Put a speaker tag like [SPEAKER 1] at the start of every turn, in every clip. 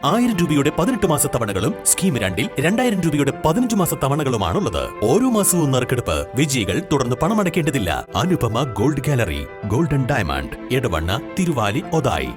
[SPEAKER 1] ആയിരം രൂപയുടെ പതിനെട്ട് മാസ തവണകളും സ്കീം രണ്ടിൽ രണ്ടായിരം രൂപയുടെ പതിനഞ്ച് മാസ തവണകളുമാണുള്ളത്. ഓരോ മാസവും നറുക്കെടുപ്പ് വിജയികൾ തുടർന്ന് പണമടയ്ക്കേണ്ടതില്ല. Anupama gold gallery golden diamond Edavanna Thiruvali Othai.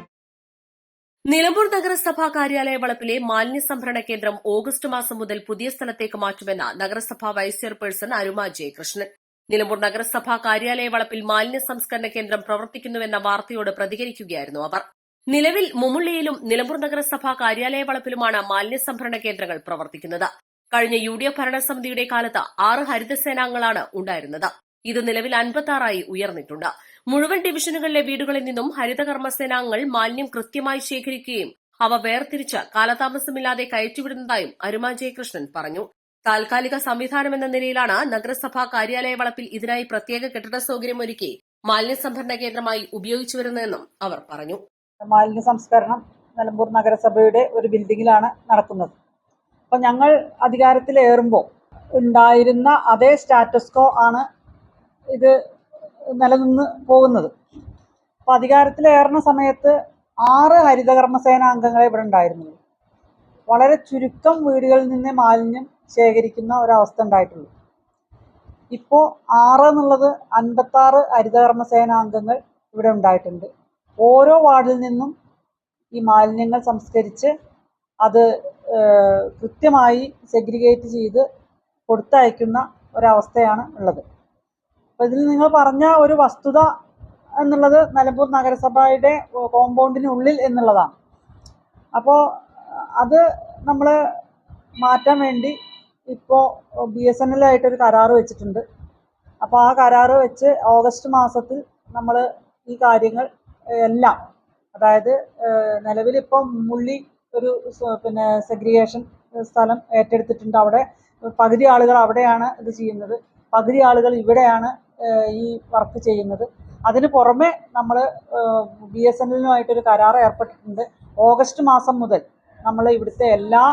[SPEAKER 2] Nilambur നഗരസഭാ കാര്യാലയ വളപ്പിലെ മാലിന്യ സംഭരണ കേന്ദ്രം ഓഗസ്റ്റ് മാസം മുതൽ പുതിയ സ്ഥലത്തേക്ക് മാറ്റുമെന്ന് നഗരസഭാ വൈസ് ചെയർപേഴ്സൺ അരുമ ജയകൃഷ്ണൻ. നിലമ്പൂർ നഗരസഭാ കാര്യാലയ വളപ്പിൽ മാലിന്യ സംസ്കരണ കേന്ദ്രം പ്രവർത്തിക്കുന്നുവെന്ന വാർത്തയോട് പ്രതികരിക്കുകയായിരുന്നു അവർ. നിലവിൽ മുമുള്ളിയിലും നിലമ്പൂർ നഗരസഭാ കാര്യാലയ വളപ്പിലുമാണ് മാലിന്യ സംഭരണ കേന്ദ്രങ്ങൾ പ്രവർത്തിക്കുന്നത്. കഴിഞ്ഞ യു ഡി എഫ് ഭരണസമിതിയുടെ കാലത്ത് ആറ് ഹരിതസേനാംഗങ്ങളാണ് ഉണ്ടായിരുന്നത്. ഇത് നിലവിൽ അൻപത്തി ഉയർന്നിട്ടുണ്ട്. മുഴുവൻ ഡിവിഷനുകളിലെ വീടുകളിൽ നിന്നും ഹരിതകർമ്മസേനാംഗങ്ങൾ മാലിന്യം കൃത്യമായി ശേഖരിക്കുകയും അവ വേർതിരിച്ച് കാലതാമസമില്ലാതെ കയറ്റിവിടുന്നതായും അരുമാ ജയകൃഷ്ണൻ പറഞ്ഞു. താൽക്കാലിക സംവിധാനമെന്ന നിലയിലാണ് നഗരസഭാ കാര്യാലയ വളപ്പിൽ ഇതിനായി പ്രത്യേക കെട്ടിട സൗകര്യമൊരുക്കി മാലിന്യ സംഭരണ കേന്ദ്രമായി ഉപയോഗിച്ചു വരുന്നതെന്നും അവർ പറഞ്ഞു.
[SPEAKER 3] മാലിന്യ സംസ്കരണം നിലമ്പൂർ നഗരസഭയുടെ ഒരു ബിൽഡിങ്ങിലാണ് നടക്കുന്നത് അപ്പോൾ ഞങ്ങൾ അധികാരത്തിലേറുമ്പോൾ ഉണ്ടായിരുന്ന അതേ സ്റ്റാറ്റസ്കോ ആണ് ഇത് നിലനിന്ന് പോകുന്നത്. അപ്പോൾ അധികാരത്തിലേറുന്ന സമയത്ത് ആറ് ഹരിതകർമ്മസേന അംഗങ്ങളെ ഇവിടെ ഉണ്ടായിരുന്നുള്ളൂ വളരെ ചുരുക്കം വീടുകളിൽ നിന്ന് മാലിന്യം ശേഖരിക്കുന്ന ഒരവസ്ഥ ഉണ്ടായിട്ടുള്ളൂ. ഇപ്പോൾ ആറ് എന്നുള്ളത് അൻപത്താറ് ഹരിതകർമ്മസേന അംഗങ്ങൾ ഇവിടെ ഉണ്ടായിട്ടുണ്ട്. ഓരോ വാർഡിൽ നിന്നും ഈ മാലിന്യങ്ങൾ സംസ്കരിച്ച് അത് കൃത്യമായി സെഗ്രിഗേറ്റ് ചെയ്ത് കൊടുത്തയക്കുന്ന ഒരവസ്ഥയാണ് ഉള്ളത്. അപ്പോൾ ഇതിൽ നിങ്ങൾ പറഞ്ഞ ഒരു വസ്തുത എന്നുള്ളത് നിലമ്പൂർ നഗരസഭയുടെ കോമ്പൗണ്ടിനുള്ളിൽ എന്നുള്ളതാണ്. അപ്പോൾ അത് നമ്മൾ മാറ്റാൻ വേണ്ടി ഇപ്പോൾ ബി എസ് എൻ എൽ ആയിട്ടൊരു കരാറ് വെച്ചിട്ടുണ്ട്. അപ്പോൾ ആ കരാറ് വെച്ച് ഓഗസ്റ്റ് മാസത്തിൽ നമ്മൾ ഈ കാര്യങ്ങൾ എല്ലാം. അതായത് നിലവിലിപ്പം മുള്ളി ഒരു പിന്നെ സെഗ്രിഗേഷൻ സ്ഥലം ഏറ്റെടുത്തിട്ടുണ്ട്. അവിടെ പകുതി ആളുകൾ അവിടെയാണ് ഇത് ചെയ്യുന്നത്. പകുതി ആളുകൾ ഇവിടെയാണ് ഈ വർക്ക് ചെയ്യുന്നത്. അതിന് പുറമെ നമ്മൾ ബി എസ് എൻ എല്ലുമായിട്ടൊരു കരാർ ഏർപ്പെട്ടിട്ടുണ്ട്. ഓഗസ്റ്റ് മാസം മുതൽ നമ്മൾ ഇവിടുത്തെ എല്ലാ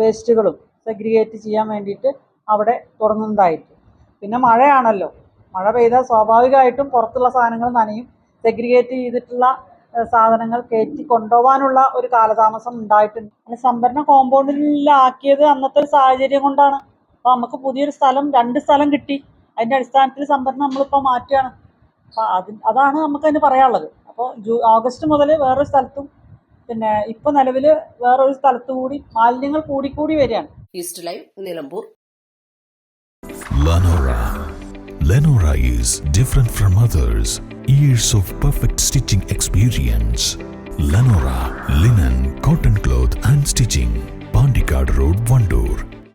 [SPEAKER 3] വേസ്റ്റുകളും സെഗ്രിഗേറ്റ് ചെയ്യാൻ വേണ്ടിയിട്ട് അവിടെ തുടങ്ങുന്നതായിരിക്കും പിന്നെ മഴയാണല്ലോ. മഴ പെയ്താൽ സ്വാഭാവികമായിട്ടും പുറത്തുള്ള സാധനങ്ങൾ നനയും. സെഗ്രിഗേറ്റ് ചെയ്തിട്ടുള്ള സാധനങ്ങൾ കയറ്റി കൊണ്ടുപോകാനുള്ള ഒരു കാലതാമസം ഉണ്ടായിട്ടുണ്ട്. അങ്ങനെ സംഭരണ കോമ്പൗണ്ടിലാക്കിയത് അന്നത്തെ ഒരു സാഹചര്യം കൊണ്ടാണ്. അപ്പോൾ നമുക്ക് പുതിയൊരു സ്ഥലം രണ്ട് സ്ഥലം കിട്ടി. അതിന്റെ അടിസ്ഥാനത്തിൽ സംഭരണം നമ്മളിപ്പോൾ മാറ്റുകയാണ്. അപ്പോൾ അത് അതാണ് നമുക്ക് അതിന് പറയാനുള്ളത്. അപ്പോൾ ജൂ ഓഗസ്റ്റ് മുതൽ വേറൊരു സ്ഥലത്തും പിന്നെ ഇപ്പോൾ നിലവിൽ വേറൊരു സ്ഥലത്തു കൂടി മാലിന്യങ്ങൾ കൂടിക്കൂടി വരികയാണ്.
[SPEAKER 2] East live Nilambur.
[SPEAKER 4] Lenora. Lenora is different from others. Years of perfect stitching experience. Lenora linen, cotton cloth and stitching. Pandikad Road, Vandoor.